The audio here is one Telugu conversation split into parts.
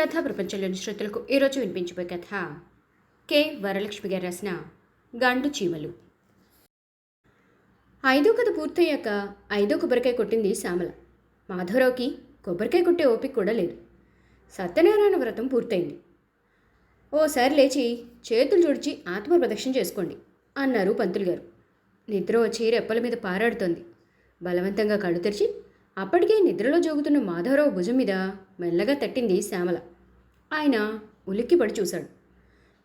కథా ప్రపంచంలోని శ్రోతలకు ఈరోజు వినిపించబోయే కథ కె. వరలక్ష్మి గారు రాసిన గండు చీమలు. ఐదో కథ పూర్తయ్యాక ఐదో కొబ్బరికాయ కొట్టింది శ్యామల. మాధవరావుకి కొబ్బరికాయ కొట్టే ఓపిక కూడా లేదు. సత్యనారాయణ వ్రతం పూర్తయింది. ఓసారి లేచి చేతులు జోడించి ఆత్మ ప్రదక్షిణ చేసుకోండి అన్నారు పంతులు గారు. నిద్ర వచ్చి రెప్పల మీద పారాడుతోంది. బలవంతంగా కళ్ళు తెరిచి అప్పటికే నిద్రలో జోగుతున్న మాధవరావు భుజం మీద మెల్లగా తట్టింది శ్యామల. ఆయన ఉలిక్కిపడి చూశాడు.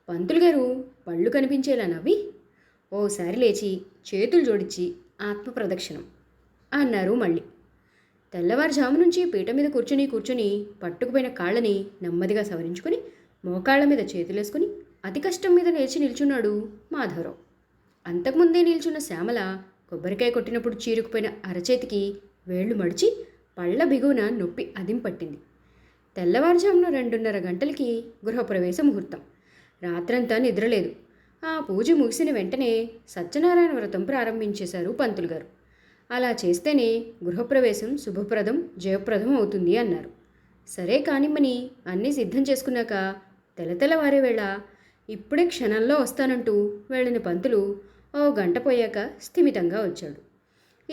పంతులు గారు పళ్ళు కనిపించేలా నవ్వి ఓసారి లేచి చేతులు జోడించి ఆత్మప్రదక్షిణం అన్నారు మళ్ళీ. తెల్లవారుజాము నుంచి పీట మీద కూర్చుని కూర్చుని పట్టుకుపోయిన కాళ్ళని నెమ్మదిగా సవరించుకుని మోకాళ్ళ మీద చేతులేసుకుని అతి కష్టం మీద లేచి నిల్చున్నాడు మాధవరావు. అంతకుముందే నిల్చున్న శ్యామల కొబ్బరికాయ కొట్టినప్పుడు చీరుకుపోయిన అరచేతికి వేళ్ళు మడిచి పళ్ళ బిగువున నొప్పి అదింపట్టింది. తెల్లవారుజామున రెండున్నర గంటలకి గృహప్రవేశ ముహూర్తం. రాత్రంతా నిద్రలేదు. ఆ పూజ ముగిసిన వెంటనే సత్యనారాయణ వ్రతం ప్రారంభించేశారు పంతులు గారు. అలా చేస్తేనే గృహప్రవేశం శుభప్రదం జయప్రదం అవుతుంది అన్నారు. సరే కానిమ్మని అన్నీ సిద్ధం చేసుకున్నాక తెలతెలవారే వేళ ఇప్పుడే క్షణంలో వస్తానంటూ వెళ్ళిన పంతులు ఓ గంట పోయాక స్థిమితంగా వచ్చాడు.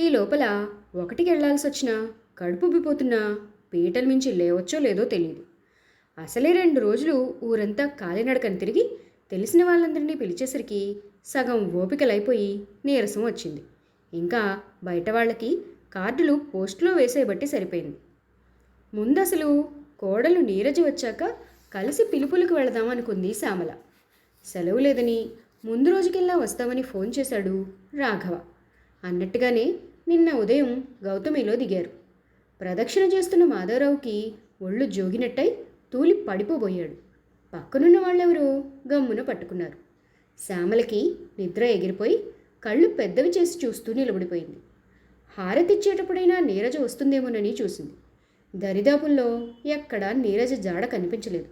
ఈ లోపల ఒకటికి వెళ్ళాల్సి వచ్చినా కడుపు ఉబ్బిపోతున్నా పీటల మించి లేవచ్చో లేదో తెలియదు అసలే రెండు రోజులు ఊరంతా కాలినడకని తిరిగి తెలిసిన వాళ్ళందరినీ పిలిచేసరికి సగం ఓపికలైపోయి నీరసం వచ్చింది. ఇంకా బయట వాళ్ళకి కార్డులు పోస్టులో వేసే బట్టి సరిపోయింది. ముందసలు కోడలు నీరజ వచ్చాక కలిసి పిలుపులకు వెళదాం అనుకుంది శ్యామల. సెలవు లేదని ముందు రోజుకెల్లా వస్తామని ఫోన్ చేశాడు రాఘవ. అన్నట్టుగానే నిన్న ఉదయం గౌతమిలో దిగారు. ప్రదక్షిణ చేస్తున్న మాధవరావుకి ఒళ్ళు జోగినట్టయి తూలి పడిపోబోయాడు. పక్కనున్న వాళ్ళెవరో గమ్మున పట్టుకున్నారు. శ్యామలకి నిద్ర ఎగిరిపోయి కళ్ళు పెద్దవి చేసి చూస్తూ నిలబడిపోయింది. హారతిచ్చేటప్పుడైనా నీరజ వస్తుందేమోనని చూసింది. దరిదాపుల్లో ఎక్కడా నీరజ జాడ కనిపించలేదు.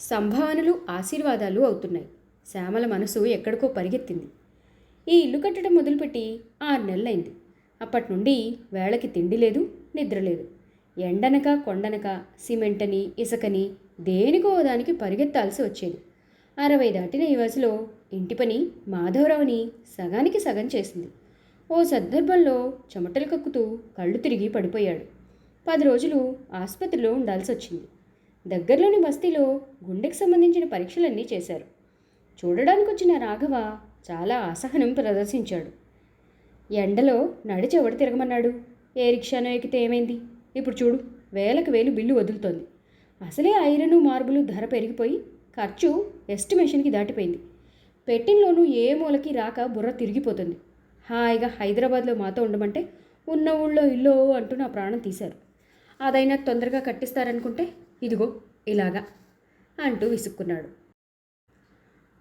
సంభావనలు ఆశీర్వాదాలు అవుతున్నాయి. శ్యామల మనసు ఎక్కడికో పరిగెత్తింది. ఈ ఇల్లు కట్టడం మొదలుపెట్టి ఆరు నెలలైంది. అప్పటి నుండి వేళకి తిండి లేదు నిద్ర లేదు. ఎండనక కొండనక సిమెంటని ఇసుకని దేనికో దానికి పరిగెత్తాల్సి వచ్చేది. అరవై దాటిన ఈ వయసులో ఇంటి పని మాధవరావుని సగానికి సగం చేసింది. ఓ సందర్భంలో చెమటలు కక్కుతూ కళ్ళు తిరిగి పడిపోయాడు. పది రోజులు ఆసుపత్రిలో ఉండాల్సి వచ్చింది. దగ్గరలోని బస్తీలో గుండెకి సంబంధించిన పరీక్షలన్నీ చేశారు. చూడడానికి వచ్చిన రాఘవ చాలా అసహనం ప్రదర్శించాడు. ఎండలో నడిచి ఎవడు తిరగమన్నాడు? ఏ రిక్షానో ఎక్కితే ఏమైంది? ఇప్పుడు చూడు వేలకు వేలు బిల్లు వదులుతోంది. అసలే ఐరను మార్బులు ధర పెరిగిపోయి ఖర్చు ఎస్టిమేషన్కి దాటిపోయింది. పెట్టిన్లోనూ ఏ మూలకి రాక బుర్ర తిరిగిపోతుంది. హాయిగా హైదరాబాద్లో మాతో ఉండమంటే ఉన్న ఊళ్ళో ఇల్లో అంటూ నా ప్రాణం తీశారు. అదైనా తొందరగా కట్టిస్తారనుకుంటే ఇదిగో ఇలాగా అంటూ విసుక్కున్నాడు.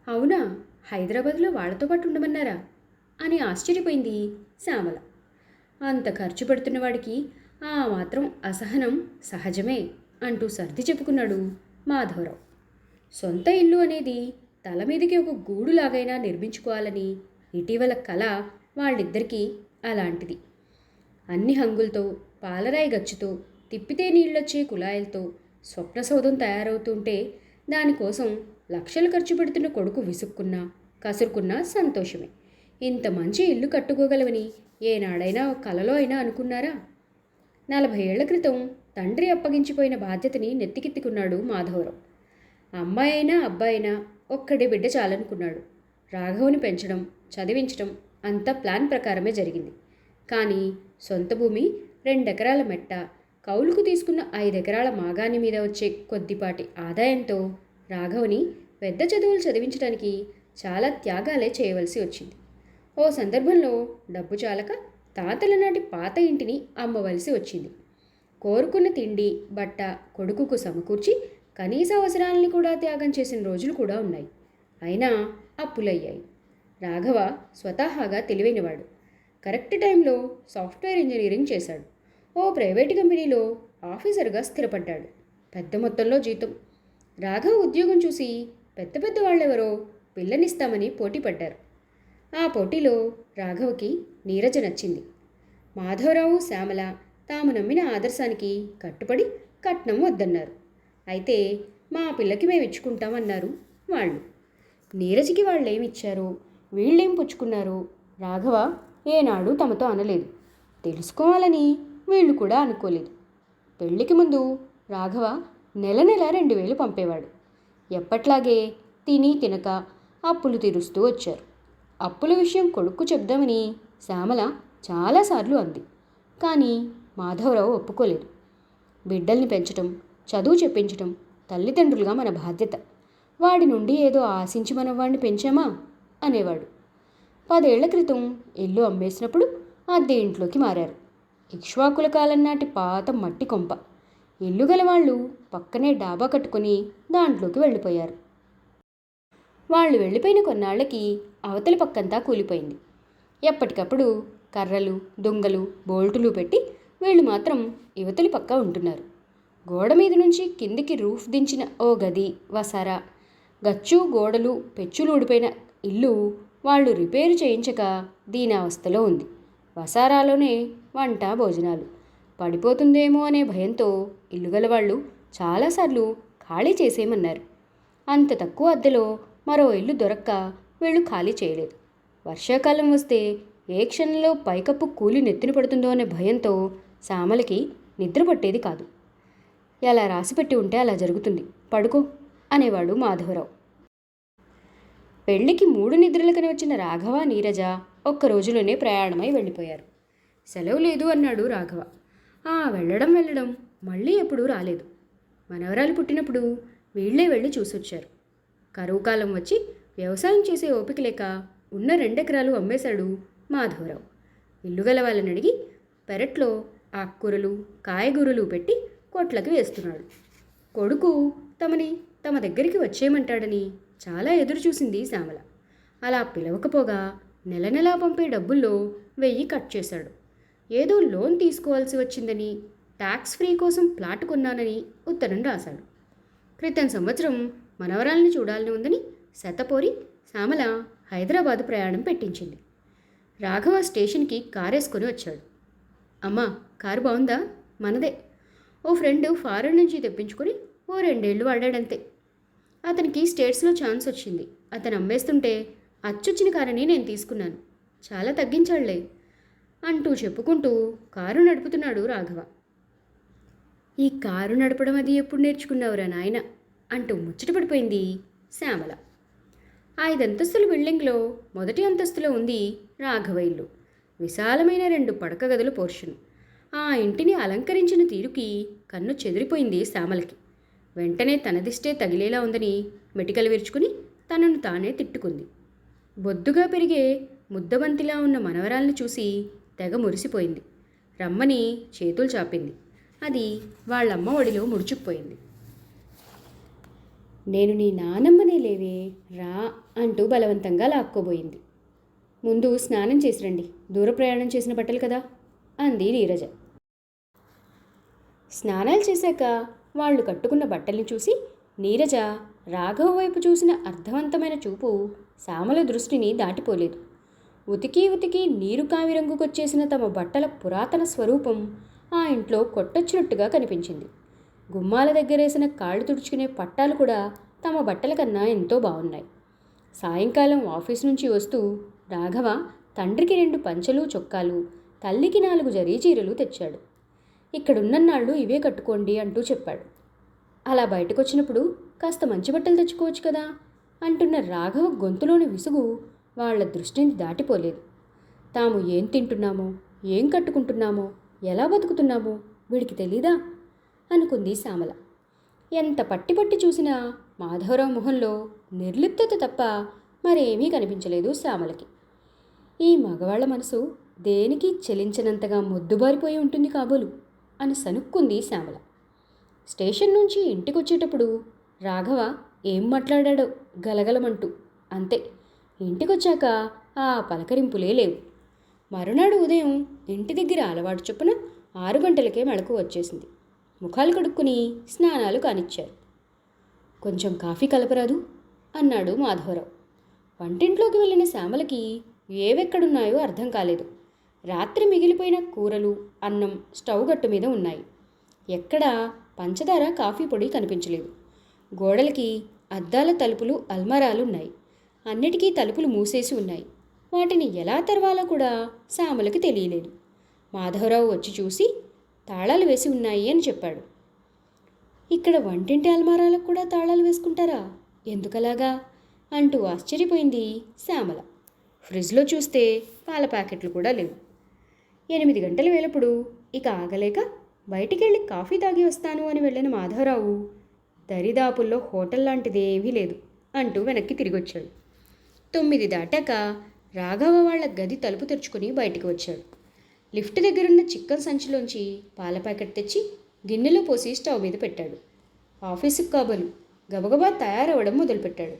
అవునా? హైదరాబాద్లో వాళ్ళతో పాటు ఉండమన్నారా? అని ఆశ్చర్యపోయింది శ్యామల. అంత ఖర్చు పెడుతున్న వాడికి ఆ మాత్రం అసహనం సహజమే అంటూ సర్ది చెప్పుకున్నాడు మాధవరావు. సొంత ఇల్లు అనేది తల మీదకి ఒక గూడులాగైనా నిర్మించుకోవాలని ఇటీవల కళ వాళ్ళిద్దరికీ అలాంటిది. అన్ని హంగులతో పాలరాయి గచ్చుతో తిప్పితే నీళ్ళొచ్చే కుళాయిలతో స్వప్న సౌధం తయారవుతుంటే దానికోసం లక్షలు ఖర్చు పెడుతున్న కొడుకు విసుక్కున్నా కసురుకున్నా సంతోషమే. ఇంత మంచి ఇల్లు కట్టుకోగలవని ఏనాడైనా కలలో అయినా అనుకున్నారా? నలభై ఏళ్ళ క్రితం తండ్రి అప్పగించిపోయిన బాధ్యతని నెత్తికెత్తుకున్నాడు మాధవరావు. అమ్మాయి అయినా అబ్బాయి అయినా ఒక్కడే బిడ్డ చాలనుకున్నాడు. రాఘవుని పెంచడం చదివించడం అంతా ప్లాన్ ప్రకారమే జరిగింది. కానీ సొంత భూమి రెండెకరాల మెట్ట కౌలుకు తీసుకున్న ఐదెకరాల మాగాని మీద వచ్చే కొద్దిపాటి ఆదాయంతో రాఘవని పెద్ద చదువులు చదివించడానికి చాలా త్యాగాలే చేయవలసి వచ్చింది. ఓ సందర్భంలో డబ్బు చాలక తాతల నాటి పాత ఇంటిని అమ్మవలసి వచ్చింది. కోరుకున్న తిండి బట్ట కొడుకుకు సమకూర్చి కనీస అవసరాలని కూడా త్యాగం చేసిన రోజులు కూడా ఉన్నాయి. అయినా అప్పులయ్యాయి. రాఘవ స్వతహాగా తెలివైనవాడు. కరెక్ట్ టైంలో సాఫ్ట్వేర్ ఇంజనీరింగ్ చేశాడు. ఓ ప్రైవేటు కంపెనీలో ఆఫీసర్గా స్థిరపడ్డాడు. పెద్ద మొత్తంలో జీతం. రాఘవ ఉద్యోగం చూసి పెద్ద పెద్ద వాళ్ళెవరో పిల్లనిస్తామని పోటీ పడ్డారు ఆ పోటీలో రాఘవకి నీరజ నచ్చింది. మాధవరావు శ్యామల తాము నమ్మిన ఆదర్శానికి కట్టుబడి కట్నం వద్దన్నారు. అయితే మా పిల్లకి మేము ఇచ్చుకుంటామన్నారు వాళ్ళు. నీరజ్కి వాళ్ళేమిచ్చారో వీళ్ళేం పుచ్చుకున్నారో రాఘవ ఏనాడు తమతో అనలేదు. తెలుసుకోవాలని వీళ్ళు కూడా అనుకోలేదు. పెళ్ళికి ముందు రాఘవ నెల నెల రెండు వేలు పంపేవాడు. ఎప్పట్లాగే తిని తినక అప్పులు తీరుస్తూ వచ్చారు. అప్పుల విషయం కొడుక్కు చెప్దామని శ్యామల చాలాసార్లు అంది. కానీ మాధవరావు ఒప్పుకోలేదు. బిడ్డల్ని పెంచటం చదువు చెప్పించటం తల్లిదండ్రులుగా మన బాధ్యత. వాడి నుండి ఏదో ఆశించి మనం వాడిని పెంచామా? అనేవాడు. పదేళ్ళ క్రితం ఇల్లు అమ్మేసినప్పుడు అద్దె ఇంట్లోకి మారారు. ఇక్ష్వాకుల కాలం నాటి పాత మట్టి కొంప. ఇల్లు గలవాళ్ళు పక్కనే డాబా కట్టుకుని దాంట్లోకి వెళ్ళిపోయారు. వాళ్ళు వెళ్ళిపోయిన కొన్నాళ్ళకి అవతలి పక్కంతా కూలిపోయింది. ఎప్పటికప్పుడు కర్రలు దొంగలు బోల్టులు పెట్టి వీళ్ళు మాత్రం యువతలి పక్క ఉంటున్నారు. గోడ మీద నుంచి కిందికి రూఫ్ దించిన ఓ గది వసారా. గచ్చు గోడలు పెచ్చులు ఊడిపోయిన ఇల్లు వాళ్ళు రిపేరు చేయించక దీనావస్థలో ఉంది. వసారాలోనే వంట భోజనాలు. పడిపోతుందేమో అనే భయంతో ఇల్లు గలవాళ్ళు చాలాసార్లు ఖాళీ చేసేయమన్నారు. అంత తక్కువ అద్దెలో మరో ఇల్లు దొరక్క వీళ్ళు ఖాళీ చేయలేదు. వర్షాకాలం వస్తే ఏ క్షణంలో పైకప్పు కూలి నెత్తిన పడుతుందో అనే భయంతో సామలకి నిద్ర పట్టేది కాదు. ఎలా రాసిపెట్టి ఉంటే అలా జరుగుతుంది పడుకో అనేవాడు మాధవరావు. పెళ్ళికి మూడు నిద్రలకని వచ్చిన రాఘవ నీరజ ఒక్క రోజులోనే ప్రయాణమై వెళ్ళిపోయారు. సెలవు లేదు అన్నాడు రాఘవ. ఆ వెళ్ళడం వెళ్ళడం. మళ్ళీ ఎప్పుడూ రాలేదు. మనవరాలు పుట్టినప్పుడు వీళ్ళే వెళ్ళి చూసొచ్చారు. కరువు కాలం వచ్చి వ్యవసాయం చేసే ఓపిక లేక ఉన్న రెండెకరాలు అమ్మేశాడు మాధవరావు. ఇల్లు గల వాళ్ళని అడిగి పెరట్లో ఆకుకూరలు కాయగూరలు పెట్టి కోట్లకి వేస్తున్నాడు. కొడుకు తమని తమ దగ్గరికి వచ్చేయమంటాడని చాలా ఎదురు చూసింది శ్యామల. అలా పిలవకపోగా నెల నెలా పంపే డబ్బుల్లో వెయ్యి కట్ చేశాడు. ఏదో లోన్ తీసుకోవాల్సి వచ్చిందని ట్యాక్స్ ఫ్రీ కోసం ప్లాట్ కొన్నానని ఉత్తరం రాశాడు. క్రితం సంవత్సరం మనవరాల్ని చూడాలని ఉందని శతపోరి శ్యామల హైదరాబాద్ ప్రయాణం పెట్టించింది. రాఘవ స్టేషన్కి కారేసుకొని వచ్చాడు. అమ్మా కారు బాగుందా మనదే. ఓ ఫ్రెండ్ ఫారెన్ నుంచి తెప్పించుకొని ఓ రెండేళ్ళు వాడాడంతే. అతనికి స్టేట్స్లో ఛాన్స్ వచ్చింది. అతను అమ్మేస్తుంటే అచ్చొచ్చిన కారని నేను తీసుకున్నాను. చాలా తగ్గించాడులే అంటూ చెప్పుకుంటూ కారు నడుపుతున్నాడు రాఘవ. ఈ కారు నడపడం అది ఎప్పుడు నేర్చుకున్నావురా నాయన? అంటూ ముచ్చటపడిపోయింది శ్యామల. ఐదంతస్తుల బిల్డింగ్లో మొదటి అంతస్తులో ఉంది రాఘవ ఇల్లు విశాలమైన రెండు పడక గదుల పోర్షన్. ఆ ఇంటిని అలంకరించిన తీరుకి కన్ను చెదిరిపోయింది శ్యామలకి. వెంటనే తనదిష్టే తగిలేలా ఉందని మెటికలు విరుచుకుని తనను తానే తిట్టుకుంది. బొద్దుగా పెరిగే ముద్దబంతిలా ఉన్న మనవరాల్ని చూసి తెగ మురిసిపోయింది. రమ్మని చేతులు చాపింది. అది వాళ్ళమ్మ ఒడిలో ముడుచుకుపోయింది. నేను నీ నానమ్మనే లేవే రా అంటూ బలవంతంగా లాక్కోబోయింది. ముందు స్నానం చేసి రండి దూర ప్రయాణం చేసిన బట్టలు కదా? అంది నీరజ. స్నానాలు చేశాక వాళ్ళు కట్టుకున్న బట్టల్ని చూసి నీరజ రాఘవ వైపు చూసిన అర్థవంతమైన చూపు శ్యామల దృష్టిని దాటిపోలేదు. ఉతికి ఉతికి నీరు కావి రంగుకొచ్చేసిన తమ బట్టల పురాతన స్వరూపం ఆ ఇంట్లో కొట్టొచ్చినట్టుగా కనిపించింది. గుమ్మాల దగ్గరేసిన కాళ్ళు తుడుచుకునే పట్టాలు కూడా తమ బట్టల కన్నా ఎంతో బాగున్నాయి. సాయంకాలం ఆఫీస్ నుంచి వస్తూ రాఘవ తండ్రికి రెండు పంచలు చొక్కాలు తల్లికి నాలుగు జరీ చీరలు తెచ్చాడు. ఇక్కడున్నన్నాళ్ళు ఇవే కట్టుకోండి అంటూ చెప్పాడు. అలా బయటకొచ్చినప్పుడు కాస్త మంచి బట్టలు తెచ్చుకోవచ్చు కదా అంటున్న రాఘవ గొంతులోని విసుగు వాళ్ళ దృష్టిని దాటిపోలేదు. తాము ఏం తింటున్నామో ఏం కట్టుకుంటున్నామో ఎలా బతుకుతున్నామో వీడికి తెలీదా? అనుకుంది శ్యామల. ఎంత పట్టి పట్టి చూసినా మాధవరావు మొహంలో నిర్లిప్తత తప్ప మరేమీ కనిపించలేదు శ్యామలకి. ఈ మగవాళ్ళ మనసు దేనికి చెలించనంతగా మొద్దుబారిపోయి ఉంటుంది కాబోలు అని సనుక్కుంది శ్యామల. స్టేషన్ నుంచి ఇంటికొచ్చేటప్పుడు రాఘవ ఏం మాట్లాడాడో గలగలమంటూ అంతే ఇంటికొచ్చాక ఆ పలకరింపులే లేవు. మరునాడు ఉదయం ఇంటి దగ్గర అలవాటు చొప్పున ఆరు గంటలకే మెళకు వచ్చేసింది. ముఖాలు కడుక్కుని స్నానాలు కానిచ్చారు. కొంచెం కాఫీ కలపరాదు అన్నాడు మాధవరావు. వంటింట్లోకి వెళ్ళిన శ్యామలకి ఏవెక్కడున్నాయో అర్థం కాలేదు. రాత్రి మిగిలిపోయిన కూరలు అన్నం స్టవ్ గట్టు మీద ఉన్నాయి. ఎక్కడా పంచదార కాఫీ పొడి కనిపించలేదు. గోడలకి అద్దాల తలుపులు అల్మారాలు ఉన్నాయి అన్నిటికీ తలుపులు మూసేసి ఉన్నాయి. వాటిని ఎలా తెరవాలో కూడా శ్యామలకి తెలియలేదు. మాధవరావు వచ్చి చూసి తాళాలు వేసి ఉన్నాయి అని చెప్పాడు. ఇక్కడ వంటింటి అల్మారాలకు కూడా తాళాలు వేసుకుంటారా? ఎందుకలాగా? అంటూ ఆశ్చర్యపోయింది శ్యామల. ఫ్రిడ్జ్లో చూస్తే పాల ప్యాకెట్లు కూడా లేవు. ఎనిమిది గంటలు వేలప్పుడు ఇక ఆగలేక బయటికెళ్ళి కాఫీ తాగి వస్తాను అని వెళ్ళిన మాధవరావు దరిదాపుల్లో హోటల్ లాంటిది ఏమీ లేదు అంటూ వెనక్కి తిరిగొచ్చాడు. తొమ్మిది దాటాక రాఘవ వాళ్ళ గది తలుపు తెరుచుకుని బయటికి వచ్చాడు. లిఫ్ట్ దగ్గరున్న చిక్కన్ సంచిలోంచి పాల ప్యాకెట్ తెచ్చి గిన్నెలో పోసి స్టవ్ మీద పెట్టాడు. ఆఫీసుకు కాబోలు గబగబా తయారవ్వడం మొదలుపెట్టాడు.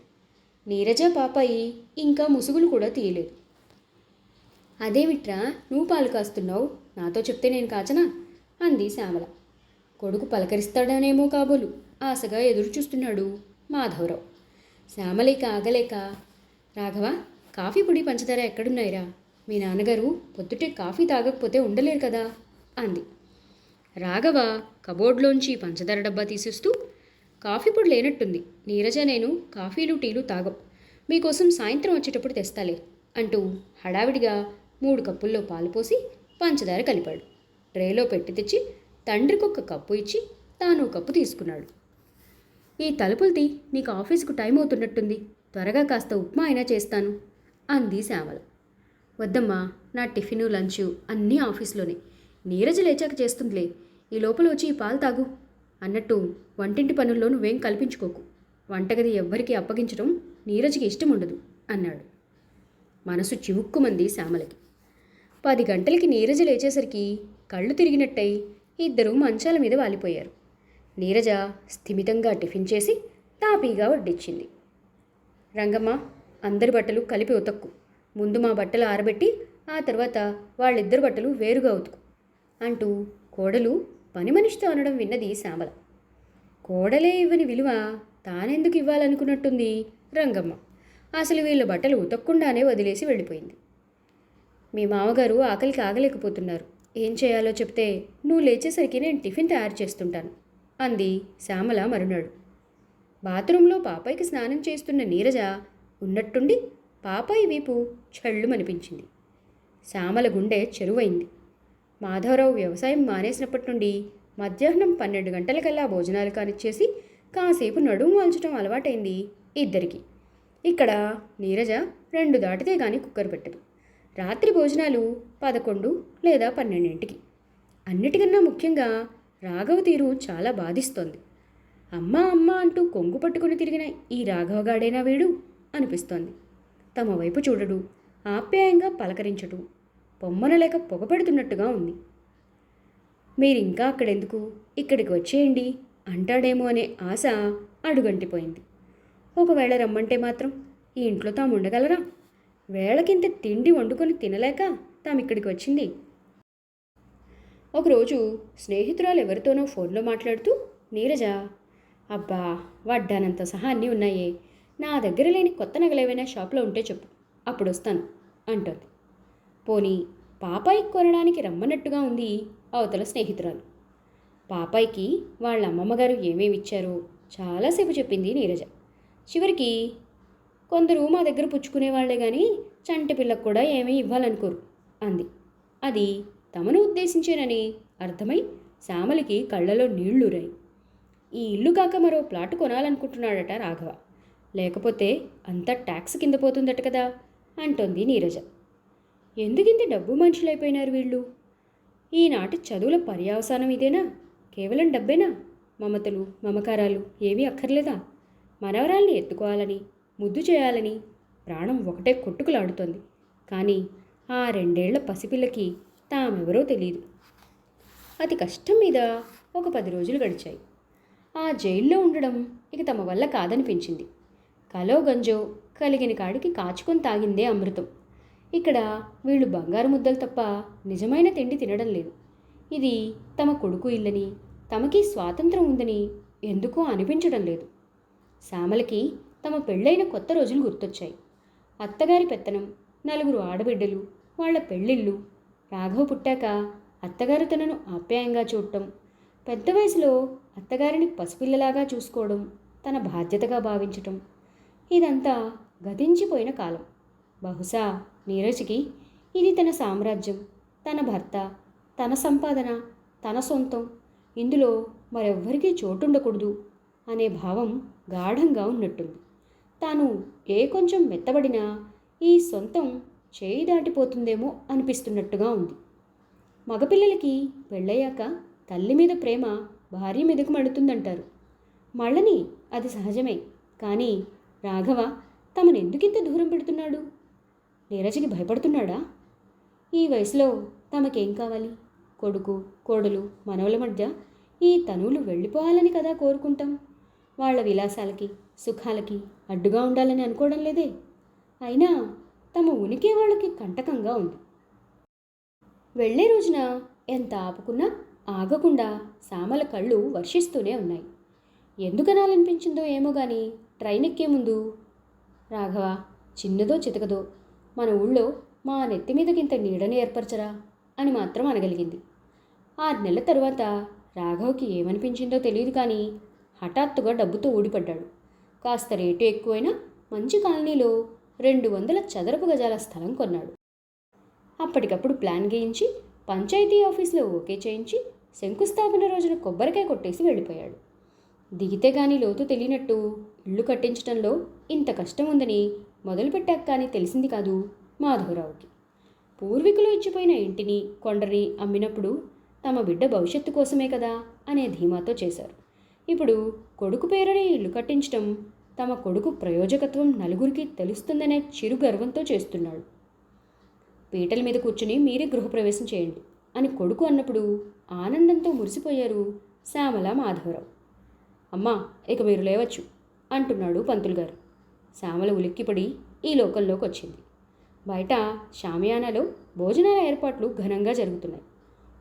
నీరజ పాపాయి ఇంకా ముసుగులు కూడా తీయలేదు. అదేమిట్రా నువ్వు పాలు కాస్తున్నావు? నాతో చెప్తే నేను కాచనా? అంది శ్యామల. కొడుకు పలకరిస్తాడనేమో కాబోలు. ఆశగా ఎదురు చూస్తున్నాడు మాధవరావు. శ్యామలేక ఆగలేక రాఘవ కాఫీ పొడి పంచదార ఎక్కడున్నాయిరా? మీ నాన్నగారు పొద్దుటే కాఫీ తాగకపోతే ఉండలేరు కదా? అంది. రాఘవ కబోర్డ్లోంచి పంచదార డబ్బా తీసేస్తూ కాఫీ పొడి లేనట్టుంది. నీరజ నేను కాఫీలు టీలు తాగం. మీకోసం సాయంత్రం వచ్చేటప్పుడు తెస్తాలే అంటూ హడావిడిగా మూడు కప్పుల్లో పాలు పోసి పంచదార కలిపాడు. ట్రేలో పెట్టి తెచ్చి తండ్రికి ఒక కప్పు ఇచ్చి తాను కప్పు తీసుకున్నాడు. ఈ తలుపులు తీ నీకు ఆఫీసుకు టైం అవుతున్నట్టుంది. త్వరగా కాస్త ఉప్మా అయినా చేస్తాను అంది శ్యామల. వద్దమ్మా నా టిఫిను లంచు అన్నీ ఆఫీస్లోనే. నీరజ లేచాక చేస్తుందిలే. ఈ లోపల వచ్చి ఈ పాలు తాగు అన్నట్టు వంటింటి పనుల్లో నువ్వేం కల్పించుకోకు. వంటగది ఎవ్వరికీ అప్పగించడం నీరజకి ఇష్టం ఉండదు అన్నాడు. మనసు చివుక్కుమంది శ్యామలకి. పది గంటలకి నీరజ లేచేసరికి కళ్ళు తిరిగినట్టయి ఇద్దరూ మంచాల మీద వాలిపోయారు. నీరజ స్థిమితంగా టిఫిన్ చేసి తాపీగా వడ్డించింది రంగమ్మ అందరి బట్టలు కలిపి ఉతక్కు. ముందు మా బట్టలు ఆరబెట్టి ఆ తర్వాత వాళ్ళిద్దరు బట్టలు వేరుగా ఉతుకు అంటూ కోడలు పని మనిషితో అనడం విన్నది శ్యామల. కోడలే ఇవ్వని విలువ తానెందుకు ఇవ్వాలనుకున్నట్టుంది రంగమ్మ. అసలు వీళ్ళ బట్టలు ఉతక్కుండానే వదిలేసి వెళ్ళిపోయింది. మీ మామగారు ఆకలికి ఆగలేకపోతున్నారు. ఏం చేయాలో చెప్తే నువ్వు లేచేసరికి నేను టిఫిన్ తయారు చేస్తుంటాను అంది శ్యామల మరునాడు. బాత్రూంలో పాపాయికి స్నానం చేస్తున్న నీరజ ఉన్నట్టుండి పాపాయి వీపు చళ్ళుమనిపించింది. శ్యామల గుండె చెరువైంది. మాధవరావు వ్యవసాయం మానేసినప్పటి నుండి మధ్యాహ్నం పన్నెండు గంటలకల్లా భోజనాలు కానిచ్చేసి కాసేపు నడుము వాల్చడం అలవాటైంది ఇద్దరికి. ఇక్కడ నీరజ రెండు దాటితే కానీ కుక్కర్ పెట్టదు. రాత్రి భోజనాలు పదకొండు లేదా పన్నెండింటికి. అన్నిటికన్నా ముఖ్యంగా రాఘవ తీరు చాలా బాధిస్తోంది. అమ్మ అమ్మ అంటూ కొంగు పట్టుకుని తిరిగిన ఈ రాఘవగాడేనా వీడు? అనిపిస్తోంది. తమ వైపు చూడడు. ఆప్యాయంగా పలకరించడు. బొమ్మనలేక పొగ పెడుతున్నట్టుగా ఉంది. మీరింకా అక్కడెందుకు? ఇక్కడికి వచ్చేయండి అంటాడేమో అనే ఆశ అడుగంటిపోయింది. ఒకవేళ రమ్మంటే మాత్రం ఈ ఇంట్లో తాము ఉండగలరా? వేళకింత తిండి వండుకొని తినలేక తాము ఇక్కడికి వచ్చింది. ఒకరోజు స్నేహితురాలు ఎవరితోనో ఫోన్లో మాట్లాడుతూ నీరజ అబ్బా వడ్డానంత సహా అన్నీ ఉన్నాయే. నా దగ్గర లేని కొత్త నగలేవైనా షాప్లో ఉంటే చెప్పు అప్పుడు వస్తాను అంటుంది. పోనీ పాపాయికి కొనడానికి రమ్మన్నట్టుగా ఉంది అవతల స్నేహితురాలు. పాపాయికి వాళ్ళ అమ్మమ్మగారు ఏమేమి ఇచ్చారో చాలాసేపు చెప్పింది నీరజ. చివరికి కొందరు మా దగ్గర పుచ్చుకునే వాళ్ళే కానీ చంటి పిల్లకు కూడా ఏమీ ఇవ్వాలనుకోరు అంది. అది తమను ఉద్దేశించేనని అర్థమై శ్యామలకి కళ్ళలో నీళ్ళురాయి. ఈ ఇల్లు కాక మరో ప్లాట్ కొనాలనుకుంటున్నాడట రాఘవ. లేకపోతే అంతా ట్యాక్స్ కింద పోతుందట కదా అంటోంది నీరజ. ఎందుకింత డబ్బు మనుషులైపోయినారు వీళ్ళు? ఈనాటి చదువుల పర్యావసానం ఇదేనా? కేవలం డబ్బేనా? మమతలు మమకారాలు ఏమీ అక్కర్లేదా? మనవరాల్ని ఎత్తుకోవాలని ముద్దు చేయాలని ప్రాణం ఒకటే కొట్టుకులాడుతోంది. కానీ ఆ రెండేళ్ళ పసిపిల్లకి తామెవరో తెలియదు అతి కష్టం మీద ఒక పది రోజులు గడిచాయి. ఆ జైల్లో ఉండడం ఇక తమ వల్ల కాదనిపించింది. కలో గంజో కలిగిన కాడికి కాచుకొని తాగిందే అమృతం. ఇక్కడ వీళ్ళు బంగారు ముద్దలు తప్ప నిజమైన తిండి తినడం లేదు. ఇది తమ కొడుకు ఇల్లని తమకి స్వాతంత్రం ఉందని ఎందుకో అనిపించడం లేదు. శ్యామలకి తమ పెళ్ళైన కొత్త రోజులు గుర్తొచ్చాయి. అత్తగారి పెత్తనం నలుగురు ఆడబిడ్డలు వాళ్ళ పెళ్ళిళ్ళు. రాఘవ పుట్టాక అత్తగారు తనను ఆప్యాయంగా చూడటం పెద్ద వయసులో అత్తగారిని పసిపిల్లలాగా చూసుకోవడం తన బాధ్యతగా భావించటం ఇదంతా గతించిపోయిన కాలం. బహుశా నీరజ్కి ఇది తన సామ్రాజ్యం తన భర్త తన సంపాదన తన సొంతం. ఇందులో మరెవ్వరికీ చోటుండకూడదు అనే భావం గాఢంగా ఉన్నట్టుంది. తాను ఏ కొంచెం మెత్తబడినా ఈ సొంతం చేయి దాటిపోతుందేమో అనిపిస్తున్నట్టుగా ఉంది. మగపిల్లలకి పెళ్ళయ్యాక తల్లి మీద ప్రేమ భార్య మీదకు మడుతుందంటారు మళ్ళని అది సహజమే కానీ రాఘవ తమను ఎందుకింత దూరం పెడుతున్నాడు? నీరజకి భయపడుతున్నాడా? ఈ వయసులో తమకేం కావాలి? కొడుకు కోడలు మనవల మధ్య ఈ తనువులు వెళ్ళిపోవాలని కదా కోరుకుంటాం. వాళ్ళ విలాసాలకి సుఖాలకి అడ్డుగా ఉండాలని అనుకోవడం లేదే. అయినా తమ ఉనికి వాళ్ళకి కంటకంగా ఉంది. వెళ్ళే రోజున ఎంత ఆపుకున్నా ఆగకుండా సామల కళ్ళు వర్షిస్తూనే ఉన్నాయి. ఎందుకనాలనిపించిందో ఏమో కానీ ట్రైన్ ఎక్కే ముందు? రాఘవ చిన్నదో చితకదో మన ఊళ్ళో మా నెత్తి మీదకింత నీడని ఏర్పరచరా? అని మాత్రం అనగలిగింది. ఆరు నెలల తరువాత రాఘవ్కి ఏమనిపించిందో తెలియదు కానీ హఠాత్తుగా డబ్బుతో ఊడిపడ్డాడు. కాస్త రేటు ఎక్కువైనా మంచి కాలనీలో రెండు వందల చదరపు గజాల స్థలం కొన్నాడు. అప్పటికప్పుడు ప్లాన్ గేయించి పంచాయతీ ఆఫీస్లో ఓకే చేయించి శంకుస్థాపన రోజున కొబ్బరికాయ కొట్టేసి వెళ్ళిపోయాడు. దిగితే గాని లోతు తెలియనట్టు ఇల్లు కట్టించడంలో ఇంత కష్టం ఉందని మొదలుపెట్టాక కానీ తెలిసింది కాదు మాధవరావుకి. పూర్వీకులు ఇచ్చిపోయిన ఇంటిని కొండని అమ్మినప్పుడు తమ బిడ్డ భవిష్యత్తు కోసమే కదా అనే ధీమాతో చేశారు. ఇప్పుడు కొడుకు పేరుని ఇల్లు కట్టించడం తమ కొడుకు ప్రయోజకత్వం నలుగురికి తెలుస్తుందనే చిరు గర్వంతో చేస్తున్నాడు. పీటల మీద కూర్చుని మీరే గృహప్రవేశం చేయండి అని కొడుకు అన్నప్పుడు ఆనందంతో మురిసిపోయారు శ్యామల మాధవరావు. అమ్మా ఇక మీరు లేవచ్చు అంటున్నాడు పంతులు గారు. శ్యామల ఉలిక్కిపడి ఈ లోకంలోకి వచ్చింది బయట షామియానాలో భోజనాల ఏర్పాట్లు ఘనంగా జరుగుతున్నాయి.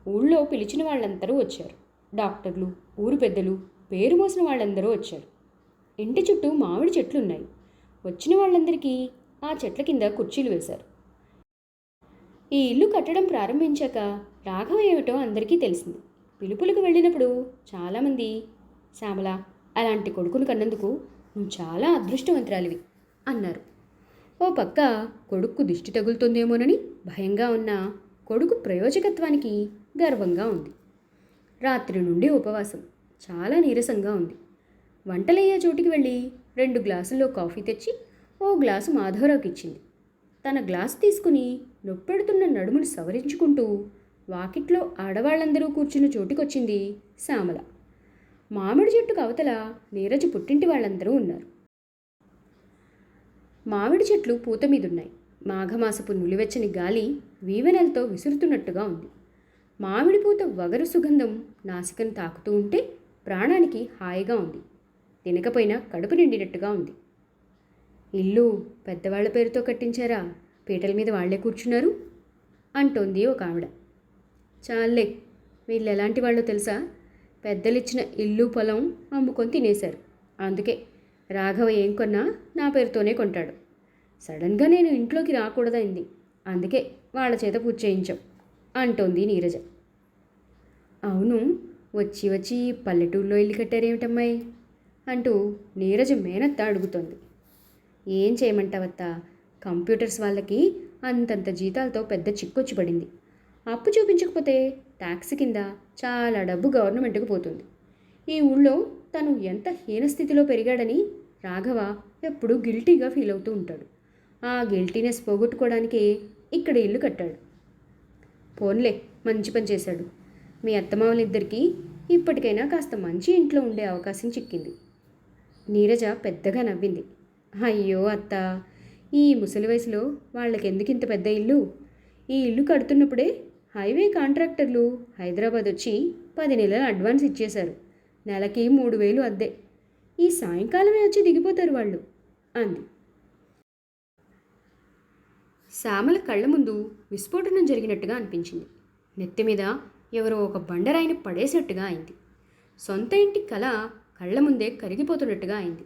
ఊళ్ళో పిలిచిన వాళ్ళందరూ వచ్చారు. డాక్టర్లు ఊరు పెద్దలు పేరు మోసిన వాళ్ళందరూ వచ్చారు. ఇంటి చుట్టూ మామిడి చెట్లున్నాయి. వచ్చిన వాళ్ళందరికీ ఆ చెట్ల కింద కుర్చీలు వేశారు. ఈ ఇల్లు కట్టడం ప్రారంభించాక రాఘవ ఏమిటో అందరికీ తెలిసింది. పిలుపులకు వెళ్ళినప్పుడు చాలామంది శ్యామల అలాంటి కొడుకును కన్నందుకు నువ్వు చాలా అదృష్టవంతురాలివి అన్నారు. ఓ పక్క కొడుకు దిష్టి తగులుతుందేమోనని భయంగా ఉన్న కొడుకు ప్రయోజకత్వానికి గర్వంగా ఉంది. రాత్రి నుండి ఉపవాసం చాలా నీరసంగా ఉంది. వంటలయ్యే చోటికి వెళ్ళి రెండు గ్లాసుల్లో కాఫీ తెచ్చి ఓ గ్లాసు మాధవరావుకి ఇచ్చింది. తన గ్లాసు తీసుకుని నొప్పెడుతున్న నడుమును సవరించుకుంటూ వాకిట్లో ఆడవాళ్ళందరూ కూర్చున్న చోటికొచ్చింది శ్యామల. మామిడి చెట్టుకు అవతల నీరజు పుట్టింటి వాళ్ళందరూ ఉన్నారు. మామిడి చెట్లు పూత మీదున్నాయి. మాఘమాసపు నులివెచ్చని గాలి వీవెనలతో విసురుతున్నట్టుగా ఉంది. మామిడి పూత వగరు సుగంధం నాసికను తాకుతూ ఉంటే ప్రాణానికి హాయిగా ఉంది. తినకపోయినా కడుపు నిండినట్టుగా ఉంది. ఇల్లు పెద్దవాళ్ళ పేరుతో కట్టించారా? పీటల మీద వాళ్ళే కూర్చున్నారు? అంటోంది ఒక ఆవిడ. చాలే వీళ్ళు ఎలాంటి వాళ్ళో తెలుసా? పెద్దలిచ్చిన ఇల్లు పొలం అమ్ముకొని తినేశారు. అందుకే రాఘవ ఏం కొన్నా నా పేరుతోనే కొంటాడు. సడన్గా నేను ఇంట్లోకి రాకూడదైంది. అందుకే వాళ్ళ చేత పూజ చేయించాం అంటోంది నీరజ. అవును వచ్చి వచ్చి పల్లెటూరులో ఇల్లు కట్టారేమిటమ్మాయి? అంటూ నీరజ మేనత్త అడుగుతోంది. ఏం చేయమంటావత్తా? కంప్యూటర్స్ వాళ్ళకి అంతంత జీతాలతో పెద్ద చిక్కొచ్చి పడింది. అప్పు చూపించకపోతే ట్యాక్స్ కింద చాలా డబ్బు గవర్నమెంట్కు పోతుంది. ఈ ఊళ్ళో తను ఎంత హీనస్థితిలో పెరిగాడని రాఘవ ఎప్పుడూ గిల్టీగా ఫీల్ అవుతూ ఉంటాడు. ఆ గిల్టీనెస్ పోగొట్టుకోవడానికి ఇక్కడ ఇల్లు కట్టాడు. పోన్లే మంచి పని చేశాడు. మీ అత్తమామలిద్దరికీ ఇప్పటికైనా కాస్త మంచి ఇంట్లో ఉండే అవకాశం చిక్కింది. నీరజ పెద్దగా నవ్వింది. అయ్యో అత్త ఈ ముసలి వయసులో వాళ్ళకెందుకు ఇంత పెద్ద ఇల్లు? ఈ ఇల్లు కడుతున్నప్పుడే హైవే కాంట్రాక్టర్లు హైదరాబాద్ వచ్చి పది నెలలు అడ్వాన్స్ ఇచ్చేశారు. నెలకి మూడు వేలు అద్దె. ఈ సాయంకాలమే వచ్చి దిగిపోతారు వాళ్ళు అంది. శ్యామల కళ్ళ ముందు విస్ఫోటనం జరిగినట్టుగా అనిపించింది. నెత్తి మీద ఎవరో ఒక బండరాయిని పడేసినట్టుగా అయింది. సొంత ఇంటి కళ కళ్ళ ముందే కరిగిపోతున్నట్టుగా అయింది.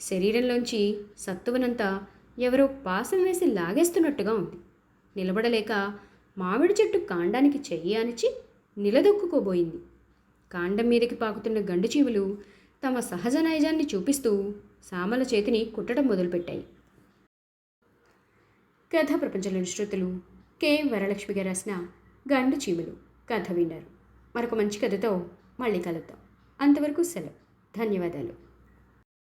శరీరంలోంచి సత్తువనంతా ఎవరో పాసం వేసి లాగేస్తున్నట్టుగా ఉంది. నిలబడలేక మామిడి చెట్టు కాండానికి చెయ్యి అనిచి నిలదొక్కుకోబోయింది. కాండం మీదకి పాకుతున్న గండు చీవులు తమ సహజ నైజాన్ని చూపిస్తూ సామల చేతిని కుట్టడం మొదలుపెట్టాయి. కథ ప్రపంచంలోని శ్రోతలు కె. వరలక్ష్మి గారు రాసిన గండు చీమలు కథ విన్నారు. మరొక మంచి కథతో మళ్ళీ కలుద్దాం. అంతవరకు సెలవు. ధన్యవాదాలు.